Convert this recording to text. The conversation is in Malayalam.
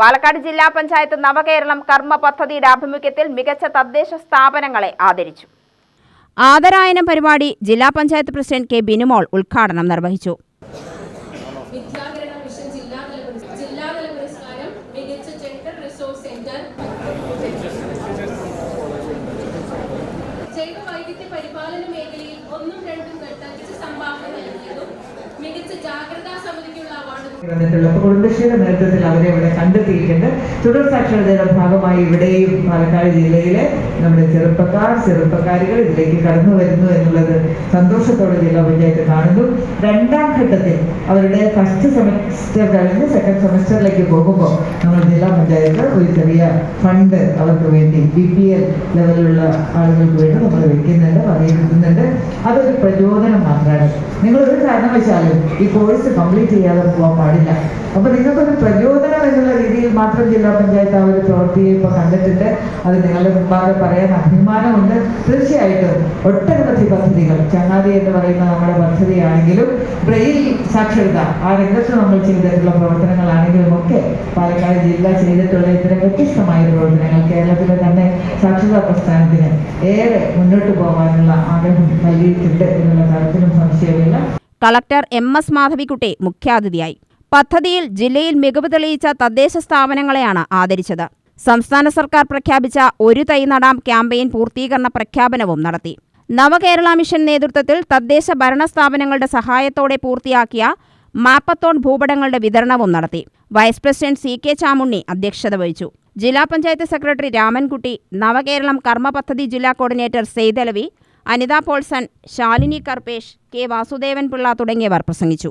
പാലക്കാട് ജില്ലാ പഞ്ചായത്ത് നവകേരളം കർമ്മ പദ്ധതിയുടെ ആഭിമുഖ്യത്തിൽ മികച്ച തദ്ദേശ സ്ഥാപനങ്ങളെ ആദരിച്ചു. ആദരായനം പരിപാടി ജില്ലാ പഞ്ചായത്ത് പ്രസിഡന്റ് കെ ബിനുമോൾ ഉദ്ഘാടനം നിർവഹിച്ചു. ജൈവ വൈവിധ്യ പരിപാലന മേഖലയിൽ ഒന്നും രണ്ടും മികച്ച സംഭാവന നൽകിയതും മികച്ച ജാഗ്രതാ സമിതിക്കുള്ള അവാർഡ് നേതൃത്വത്തിൽ അവരെ ഇവിടെ കണ്ടെത്തിയിട്ടുണ്ട് തുടർ ഭാഗമായി ഇവിടെയും പാലക്കാട് ജില്ലയിലെ നമ്മുടെ ചെറുപ്പക്കാർ ചെറുപ്പക്കാരികൾ ഇതിലേക്ക് കടന്നു വരുന്നു എന്നുള്ളത് സന്തോഷത്തോടെ ജില്ലാ പഞ്ചായത്ത് കാണുന്നു. രണ്ടാം ഘട്ടത്തിൽ അവരുടെ ഫസ്റ്റ് സെമസ്റ്റർ കഴിഞ്ഞ് സെക്കൻഡ് സെമസ്റ്ററിലേക്ക് പോകുമ്പോൾ നമ്മൾ ജില്ലാ പഞ്ചായത്ത് ഒരു ചെറിയ ഫണ്ട് അവർക്ക് വേണ്ടി ബി പി എൽ ലെവലിലുള്ള ആളുകൾക്ക് വേണ്ടി നമ്മൾ വെക്കുന്നുണ്ട് പറയുന്നുണ്ട് അതൊരു പ്രചോദനം മാത്രമാണ്. നിങ്ങൾ ഒരു കാരണവശാലും ഈ കോഴ്സ് കംപ്ലീറ്റ് ചെയ്യാതെ പോകാൻ പാടില്ല. അപ്പൊ നിങ്ങൾക്കൊരു പ്രചോദനം എന്നുള്ള രീതിയിൽ മാത്രം ജില്ലാ പഞ്ചായത്ത് ആ ഒരു പ്രവൃത്തിയെ ഇപ്പൊ കണ്ടിട്ടുണ്ട്. അത് നിങ്ങളുടെ മുമ്പാകെ പറയാൻ അഭിമാനമുണ്ട്. തീർച്ചയായിട്ടും ഒട്ടനവധി പദ്ധതികൾ. ചങ്ങാതി എന്ന് പറയുന്ന നമ്മുടെ പദ്ധതിയാണെങ്കിലും ബ്രെയിൽ സാക്ഷരത ആ രംഗത്ത് നമ്മൾ ചെയ്തിട്ടുള്ള പ്രവർത്തനങ്ങളാണെങ്കിലും ഒക്കെ പാലക്കാട് ജില്ല ചെയ്തിട്ടുള്ള ഇത്തരം വ്യത്യസ്തമായ പ്രവർത്തനങ്ങൾ കേരളത്തിലെ തന്നെ സാക്ഷരതാ പ്രസ്ഥാനത്തിന് ഏറെ മുന്നോട്ട് പോകാനുള്ള ആഗ്രഹം നൽകിയിട്ടുണ്ട് എന്നുള്ള കാര്യത്തിലും സംശയമില്ല. കളക്ടർ എം എസ് മാധവിക്കുട്ടി മുഖ്യാതിഥിയായി. പദ്ധതിയിൽ ജില്ലയിൽ മികവ് തെളിയിച്ച തദ്ദേശ സ്ഥാപനങ്ങളെയാണ് ആദരിച്ചത്. സംസ്ഥാന സർക്കാർ പ്രഖ്യാപിച്ച ഒരു തൈ നടാം ക്യാമ്പയിൻ പൂർത്തീകരണ പ്രഖ്യാപനവും നടത്തി. നവകേരള മിഷൻ നേതൃത്വത്തിൽ തദ്ദേശ ഭരണ സ്ഥാപനങ്ങളുടെ സഹായത്തോടെ പൂർത്തിയാക്കിയ മാപ്പത്തോൺ ഭൂപടങ്ങളുടെ വിതരണവും നടത്തി. Vice president C K Chamunni അധ്യക്ഷത വഹിച്ചു. ജില്ലാ പഞ്ചായത്ത് സെക്രട്ടറി രാമൻകുട്ടി നവകേരളം കർമ്മ പദ്ധതി ജില്ലാ കോർഡിനേറ്റർ സെയ്തലവി അനിതാ പോൾസൺ ശാലിനി കർപ്പേഷ് കെ വാസുദേവൻ പിള്ള തുടങ്ങിയവർ പ്രസംഗിച്ചു.